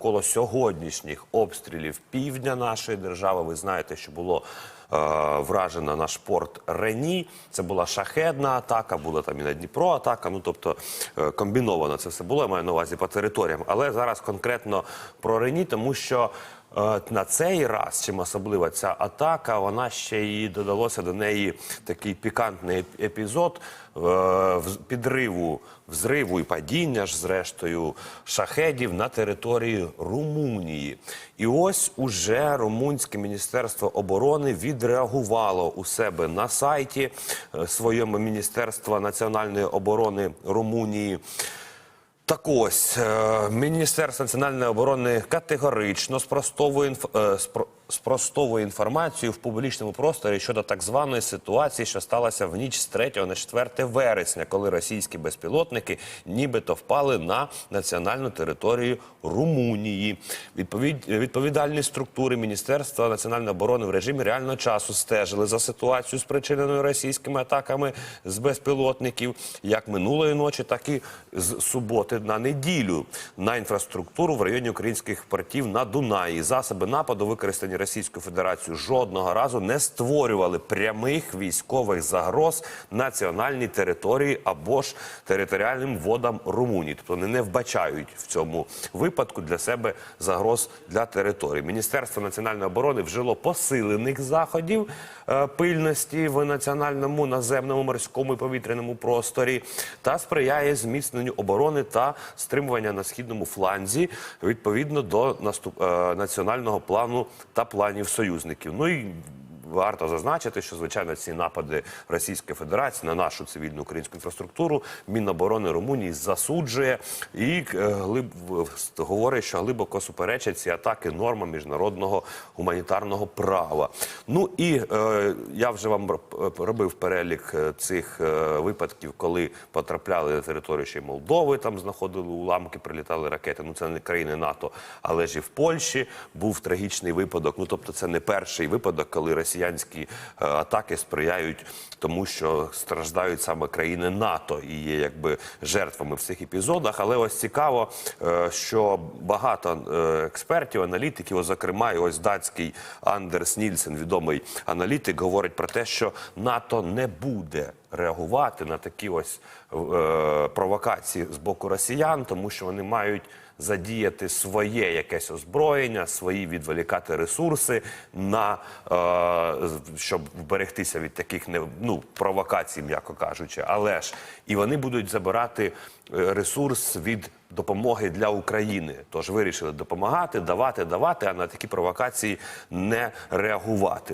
навколо сьогоднішніх обстрілів півдня нашої держави. Ви знаєте, що було е, вражено наш порт Рені. Це була шахедна атака, була там і на Дніпро атака. Ну тобто е, комбіновано це все було. Я маю на увазі по територіям. Але зараз конкретно про Рені, тому що. е, На цей раз, чим особлива ця атака, вона ще й додалося до неї такий пікантний епізод е, підриву, взриву і падіння ж, зрештою, шахедів на території Румунії. І ось уже Румунське міністерство оборони відреагувало у себе на сайті е, своєму Міністерства національної оборони Румунії. Так ось е, Міністерство національної оборони категорично спростовує інф... е, спро- спростовує інформацію в публічному просторі щодо так званої ситуації, що сталася в ніч з 3 на 4 вересня, коли російські безпілотники нібито впали на національну територію Румунії. Відповідь... Відповідальні структури Міністерства національної оборони в режимі реального часу стежили за ситуацією, спричиненою російськими атаками з безпілотників, як минулої ночі, так і з суботи на неділю на інфраструктуру в районі українських портів на Дунаї. Засоби нападу, використані Російською Федерацією, жодного разу не створювали прямих військових загроз національній території або ж територіальним водам Румунії. Тобто вони не вбачають в цьому випадку для себе загроз для території. Міністерство національної оборони вжило посилених заходів е, пильності в національному наземному морському і повітряному просторі та сприяє зміцненню оборони та стримування на східному фланзі відповідно до наступ е, національного плану та планів союзників. Ну і Варто зазначити, що звичайно ці напади Російської Федерації на нашу цивільну українську інфраструктуру Міноборони Румунії засуджує і е, глиб говорить, що глибоко суперечать ці атаки нормам міжнародного гуманітарного права. Ну і е, я вже вам р- робив перелік е, цих е, випадків, коли потрапляли на територію ще й Молдови, там знаходили уламки, прилітали ракети. Ну це не країни НАТО, але ж і в Польщі був трагічний випадок. Ну тобто, це не перший випадок, коли росіянські е, атаки сприяють тому, що страждають саме країни НАТО і є якби жертвами в цих епізодах. Але ось цікаво, е, що багато е, експертів, аналітиків, зокрема, і ось датський Андерс Нільсен, відомий аналітик, говорить про те, що НАТО не буде реагувати на такі ось е, провокації з боку росіян, тому що вони мають задіяти своє якесь озброєння, свої відволікати ресурси на е, щоб вберегтися від таких не ну провокацій, м'яко кажучи. Але ж і вони будуть забирати е, ресурс від допомоги для України. Тож вирішили допомагати, давати, давати, а на такі провокації не реагувати.